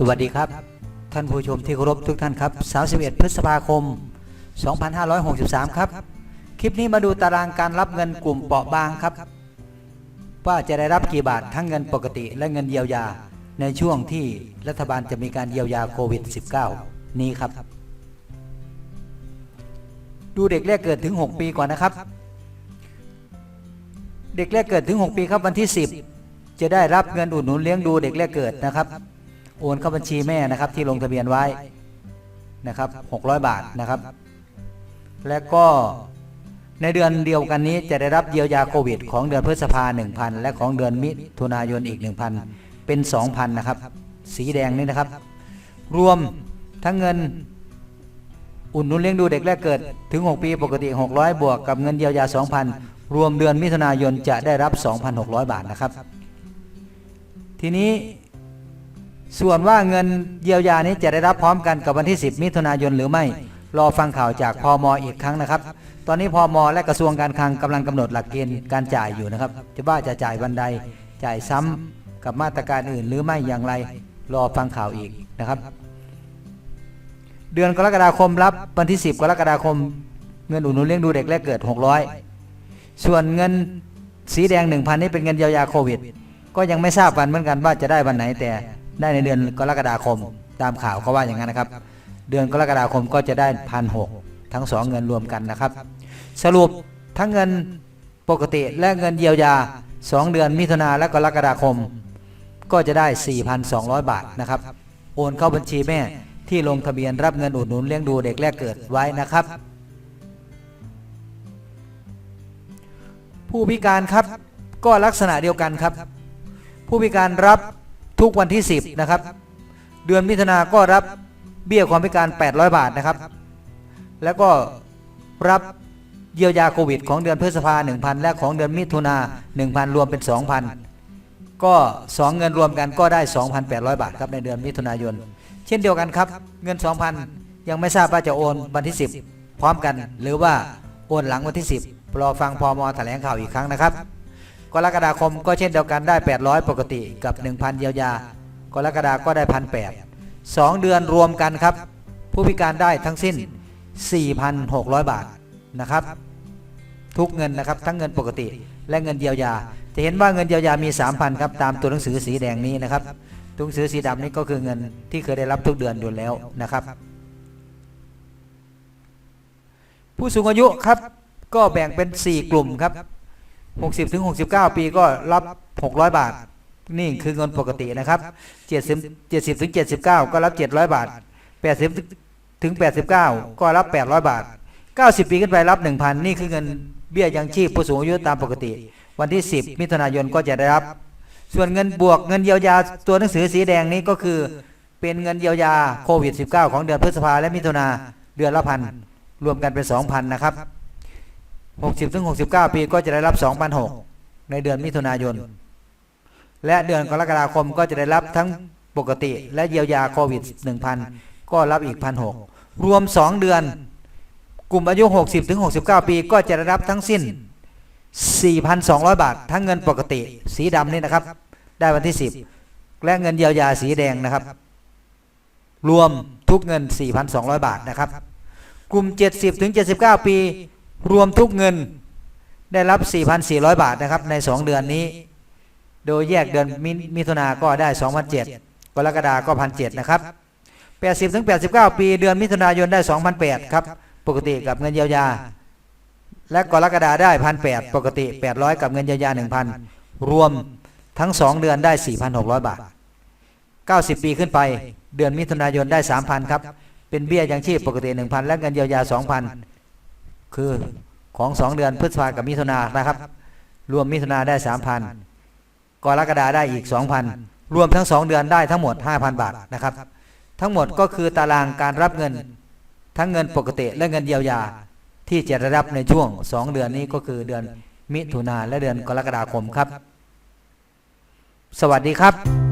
สวัสดีครับ ท่านผู้ชมที่เคารพทุกท่านครับ 31 พฤษภาคม 2563 ครับ คลิปนี้มาดูตารางการรับเงินกลุ่มเปราะบางครับ ว่าจะได้รับกี่บาททั้งเงินปกติและเงินเยียวยา ในช่วงที่รัฐบาลจะมีการเยียวยาโควิด -19 นี้ครับ ดูเด็กแรกเกิดถึง 6 ปีก่อนนะครับ เด็กแรกเกิดถึง 6 ปีครับวันที่ 10 จะได้รับเงินอุดหนุนเลี้ยงดูเด็กแรกเกิดนะครับ โอนเข้าบัญชีแม่นะครับที่ลงทะเบียนไว้นะครับ600 บาทนะครับ และก็ในเดือนเดียวกันนี้จะได้รับเยียวยาโควิด ของเดือนพฤษภา 1,000 และของเดือนมิถุนายนอีก 1,000 เป็น 2,000 นะครับ สีแดงนี่นะครับ รวมทั้งเงินอุดหนุนเลี้ยงดูเด็กแรกเกิดถึง 6 ปีปกติ 600 บวกกับเงินเยียวยา 2,000 รวมเดือนมิถุนายนจะได้รับ 2,600 บาทนะครับ ทีนี้ ส่วนว่าเงินเยียวยานี้จะได้รับพร้อมกันกับวันที่ 10 มิถุนายนหรือไม่ รอฟังข่าวจากพอมอีกครั้งนะครับ ตอนนี้พอมและกระทรวงการคลังกำลังกำหนดหลักเกณฑ์การจ่ายอยู่นะครับ จะว่าจะจ่ายวันใดจ่ายซ้ำกับมาตรการอื่นหรือไม่อย่างไร รอฟังข่าวอีกนะครับ เดือนกรกฎาคมรับวันที่ 10 กรกฎาคม เงินอุดหนุนเลี้ยงดูเด็กแรกเกิด 600 ส่วนเงินสีแดง 1,000 นี่เป็นเงินเยียวยาโควิด ก็ยังไม่ทราบวันเหมือนกันว่าจะได้วันไหนแต่ ได้ในเดือนกรกฎาคม ตามข่าวเขาว่าอย่างนั้นนะครับ เดือนกรกฎาคมก็จะได้พันหทั้งสองเงินรวมกันนะครับ สรุปทั้งเงินปกติและเงินเยียวยา 2 เดือนมิถุนาและกรกฎาคม ก็จะได้ 4,200 บาทนะครับ โอนเข้าบัญชีแม่ที่ลงทะเบียนรับเงินอุดหนุนเลี้ยงดูเด็กแรกเกิดไว้นะครับ ผู้พิการครับก็ลักษณะเดียวกันครับ ผู้พิการรับ ทุกวันที่ 10 นะครับ เดือนมิถุนาก็รับเบี้ยความพิการ 800 บาทนะครับ แล้วก็รับเยียวยาโควิด ของเดือนพฤษภา1,000 และของเดือนมิถุนา1,000 รวมเป็น 2,000 ก็ 2 เงินรวมกันก็ได้ 2,800 บาทครับในเดือนมิถุนายน เช่นเดียวกันครับ เงิน 2,000 ยังไม่ทราบว่าจะโอนวันที่ 10 พร้อมกัน หรือว่าโอนหลังวันที่ 10 รอฟังพอมแถลงข่าวอีกครั้งนะครับ กรกฎาคมก็เช่นเดียวกันได้ 800 ปกติกับ 1,000 เยียวยา กรกฎาก็ได้1,800 2เดือนรวมกันครับ ผู้พิการได้ทั้งสิ้น 4,600 บาทนะครับ ทุกเงินนะครับทั้งเงินปกติและเงินเยียวยา จะเห็นว่าเงินเยียวยามี 3,000ครับตามตัวหนังสือสีแดงนี้นะครับตัวหนังสือสีดำนี้ก็คือเงินที่เคยได้รับทุกเดือนอยู่แล้วนะครับ ผู้สูงอายุครับก็แบ่งเป็น 4 กลุ่มครับ 60ถึง69 ปีก็รับ 600 บาท นี่คือเงินปกตินะครับ 70 70ถึง79 ก็รับ 700 บาท 80ถึง89 ก็รับ 800 บาท 90 ปีขึ้นไปรับ 1,000 นี่คือเงินเบี้ยยังชีพผู้สูงอายุตามปกติ วันที่ 10 มิถุนายนก็จะได้รับ ส่วนเงินบวกเงินเยียวยาตัวหนังสือสีแดงนี้ก็คือ เป็นเงินเยียวยาโควิด -19 ของเดือนพฤษภาและมิถุนาเดือนละพันรวมกันเป็น2,000นะครับ 60ถึง69 ปีก็จะได้รับ 2,600 ในเดือนมิถุนายน และเดือนกรกฎาคมก็จะได้รับทั้งปกติและเยียวยาโควิด 1,000 ก็รับอีก 1,600 รวม 2 เดือน กลุ่มอายุ 60ถึง69 ปีก็จะได้รับทั้งสิ้น 4,200 บาท ทั้งเงินปกติ สีดำนี่นะครับ ได้วันที่ 10 และเงินเยียวยาสีแดงนะครับ รวมทุกเงิน 4,200 บาทนะครับ กลุ่ม 70ถึง79 ปี รวมทุกเงินได้รับ 4,400 บาทนะครับ ใน 2 เดือนนี้ โดยแยกเดือนมิถุนาก็ได้2,007กรกฎาก็1,007นะครับ80ถึง89 ปีเดือนมิถุนายนได้2,008ครับ ปกติกับเงินเยียวยา และกรกฎาได้1,008ปกติ 800 กับเงินเยียวยา 1,000 รวมทั้ง 2 เดือนได้ 4,600 บาท 90 ปีขึ้นไป เดือนมิถุนายนได้ 3,000 ครับ เป็นเบี้ยยังชีพปกติ 1,000 และเงินเยียวยา 2,000 คือของ2เดือนพฤษภากับมิถุนานะครับ รวมมิถุนาได้3,000กรกฎาได้อีก2,000รวมทั้ง2เดือนได้ทั้งหมด5,000บาทนะครับ ทั้งหมดก็คือตารางการรับเงิน ทั้งเงินปกติและเงินเยียวยา ที่จะได้รับในช่วง2เดือนนี้ก็คือเดือนมิถุนาและเดือนกรกฎาคมครับ สวัสดีครับ